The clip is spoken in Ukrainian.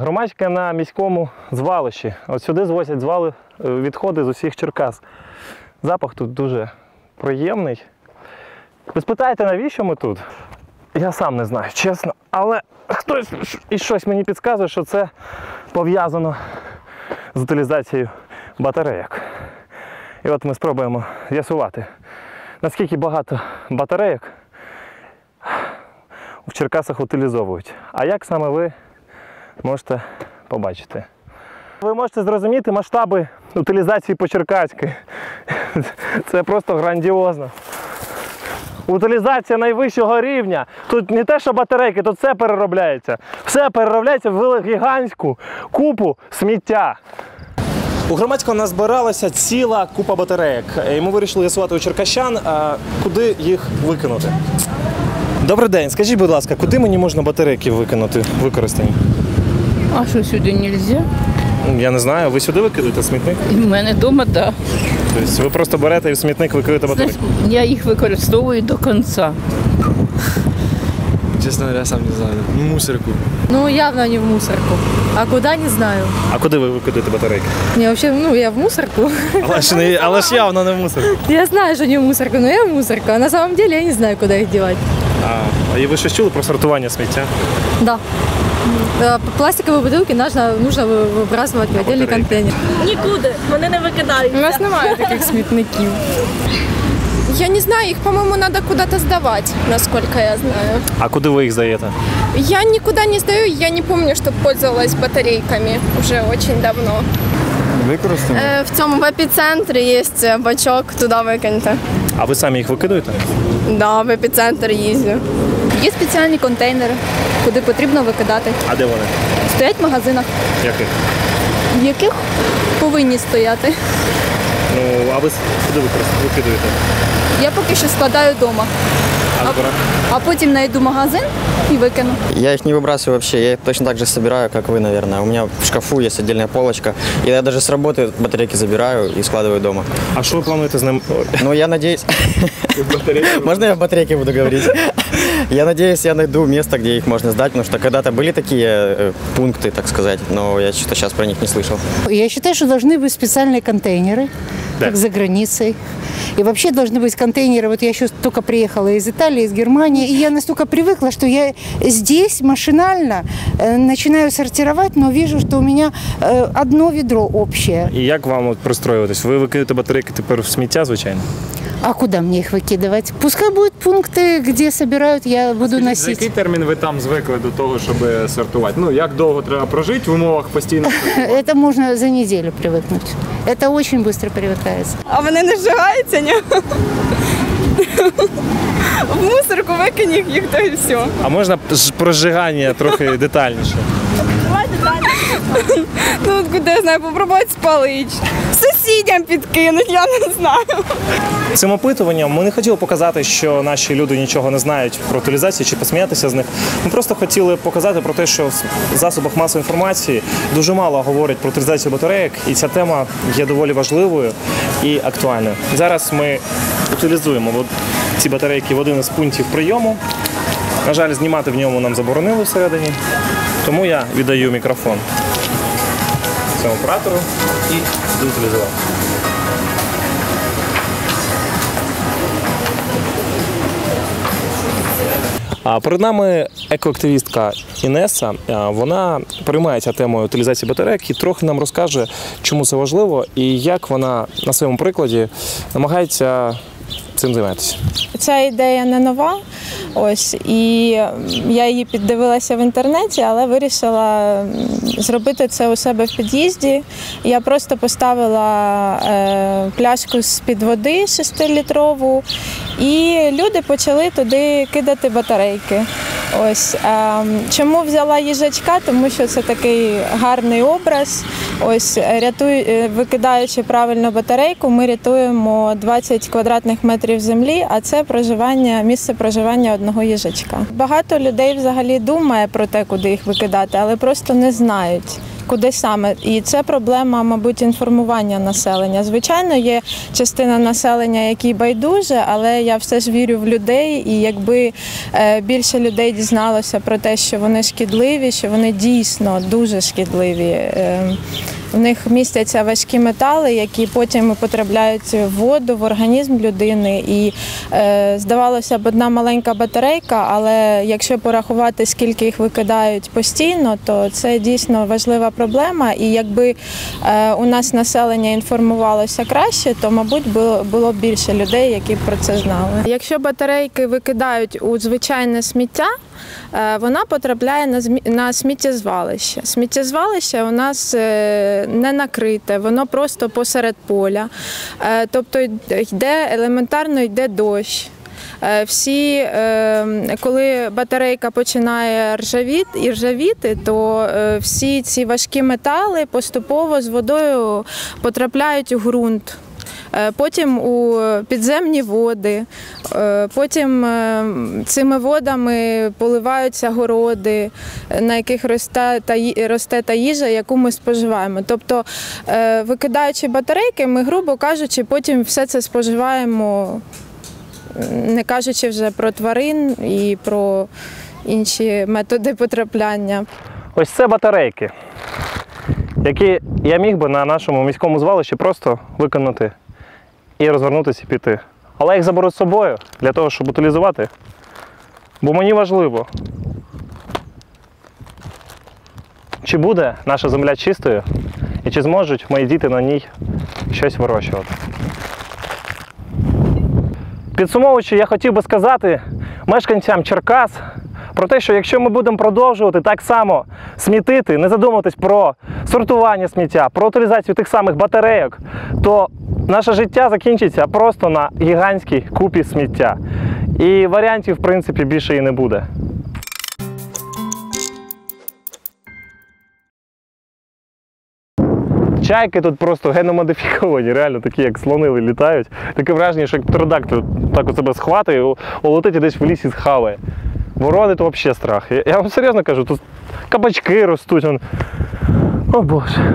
Громадська на міському звалищі. От сюди звозять звали е, відходи з усіх Черкас. Запах тут дуже приємний. Ви спитаєте, навіщо ми тут? Я сам не знаю, чесно. Але хтось і щось мені підказує, що це пов'язано з утилізацією батарейок. І от ми спробуємо з'ясувати, наскільки багато батарейок в Черкасах утилізовують. А як саме ви можете побачити. Ви можете зрозуміти масштаби утилізації по-черкаськи. Це просто грандіозно. Утилізація найвищого рівня. Тут не те, що батарейки, тут все переробляється. Все переробляється в гігантську купу сміття. У громадського назбиралася ціла купа батарейок. І ми вирішили з'ясувати у черкащан, куди їх викинути. Добрий день, скажіть, будь ласка, куди мені можна батарейки викинути використані? А що сюди нельзя? Я не знаю, ви сюди викидаєте смітник? У мене вдома, так. Тобто ви просто берете і в смітник викидаєте батарейки? Я їх використовую до кінця. Честно говоря, сам не знаю. Ну, Мусорку. Ну, явно не в мусорку. А куда, не знаю. А куди ви викидаєте батарейки? Не, вообще, ну, я в мусорку. Але ж, не, але ж явно не мусор. Я знаю, что не в мусорку, но я в мусорку. А на самом деле я не знаю, куда их девать. А, і ви щось чули про сортування сміття? Да. Да, Пластиковые бутылки нужно, нужно вы- выбрасывать в отдельный контейнер. Нікуди, вони не викидають. У нас немає таких смітників. Я не знаю, их, по-моему, надо куда-то сдавать, насколько я знаю. А куди ви їх здаєте? Я никуда не сдаю, я не помню, что пользовалась батарейками уже очень давно. Використаємо. Э, в цьому в епіцентрі є бачок, туди викиньте. А ви самі їх викидаєте? Да, в епіцентр їздю. Є спеціальні контейнери, куди потрібно викидати. А де вони? Стоять в магазинах, Яких? в яких повинні стояти. Ну, а ви с- куди використовуєте? викидаєте? Я поки що складаю вдома, А збира- а потім знайду магазин і викину. Я их не выбрасываю вообще, я их точно так же собираю, как вы, наверное. У меня в шкафу есть отдельная полочка. И я даже с работы батарейки забираю и складываю дома. А що ви плануєте з ним? Ой, Но я надеюсь... Можно я в батарейке буду говорить? Я надеюсь, я найду место, где их можно сдать, потому что когда-то были такие э, пункты, так сказать, но я что-то сейчас про них не слышал. Я считаю, что должны быть специальные контейнеры, Да. как за границей. И вообще должны быть контейнеры. Вот я еще только приехала из Италии, из Германии, и я настолько привыкла, что я здесь машинально э, начинаю сортировать, но вижу, что у меня э, одно ведро общее. І як вам от пристроюватись? Ви викидаєте батарейки тепер в сміття, звичайно? А куда мне их выкидывать? Пускай будут пункты, где собирают, я буду За який носить. термін ви там звикли до того, щоб сортувати? Ну як довго треба прожити в умовах постійно? Это можно за неделю привыкнуть. Это очень быстро привыкается. А вони не зжигаються, ні? В мусорку викинь їх, їх то і все. А можна ж про зжигання трохи детальніше? Ну, от куди я знаю, попробувати спалити. Сусідям підкинуть, я не знаю. Цим опитуванням ми не хотіли показати, що наші люди нічого не знають про утилізацію чи посміятися з них. Ми просто хотіли показати про те, що в засобах масової інформації дуже мало говорять про утилізацію батарейок, і ця тема є доволі важливою і актуальною. Зараз ми утилізуємо ці батарейки в один із пунктів прийому. На жаль, знімати в ньому нам заборонили всередині, тому я віддаю мікрофон цьому оператору і буду утилізувати. А перед нами екоактивістка Інеса. Вона переймається темою утилізації батарейок і трохи нам розкаже, чому це важливо і як вона на своєму прикладі намагається цим займатися. Ця ідея не нова. Ось і я її піддивилася в інтернеті, але вирішила зробити це у себе в під'їзді. Я просто поставила е, пляшку з-під води 6-літрову, і люди почали туди кидати батарейки. Ось е, чому взяла їжачка? Тому що це такий гарний образ. Ось рятуй, е, викидаючи правильно батарейку, ми рятуємо 20 квадратних метрів землі, а це проживання, місце проживання одного їжачка. Багато людей взагалі думає про те, куди їх викидати, але просто не знають. Куди саме. І це проблема, мабуть, інформування населення. Звичайно, є частина населення, які байдуже, але я все ж вірю в людей. І якби е, більше людей дізналося про те, що вони шкідливі, що вони дійсно дуже шкідливі. В них містяться важкі метали, які потім потрапляють в воду, в організм людини. І е, здавалося б, одна маленька батарейка, але якщо порахувати, скільки їх викидають постійно, то це дійсно важлива проблема. І якби е, у нас населення інформувалося краще, то мабуть було б більше людей, які б про це знали. Якщо батарейки викидають у звичайне сміття. Е, Вона потрапляє на сміттєзвалище. Сміттєзвалище у нас е, не накрите, воно просто посеред поля. Е, Тобто йде елементарно йде дощ. Всі, коли батарейка починає ржавіти, ржавіти, то всі ці важкі метали поступово з водою потрапляють у ґрунт. Е, Потім у підземні води, Е, потім е, цими водами поливаються городи, на яких росте та, їжа, яку ми споживаємо. Тобто, викидаючи батарейки, ми, грубо кажучи, потім все це споживаємо, не кажучи вже про тварин і про інші методи потрапляння. Ось це батарейки, які я міг би на нашому міському звалищі просто виконати і розвернутися і піти. Але я їх заберу з собою для того, щоб утилізувати. Бо мені важливо, чи буде наша земля чистою і чи зможуть мої діти на ній щось вирощувати. Підсумовуючи, я хотів би сказати мешканцям Черкас про те, що якщо ми будемо продовжувати так само смітити, не задумуватись про сортування сміття, про утилізацію тих самих батарейок, то наше життя закінчиться просто на гігантській купі сміття. І варіантів, в принципі, більше і не буде. Чайки тут просто геномодифіковані, реально такі, як слонили літають. Таке враження, що як так у себе схватить, у- улетить і десь в лісі схаває. Ворони то взагалі страх. Я, вам серйозно кажу, тут кабачки ростуть. О Боже.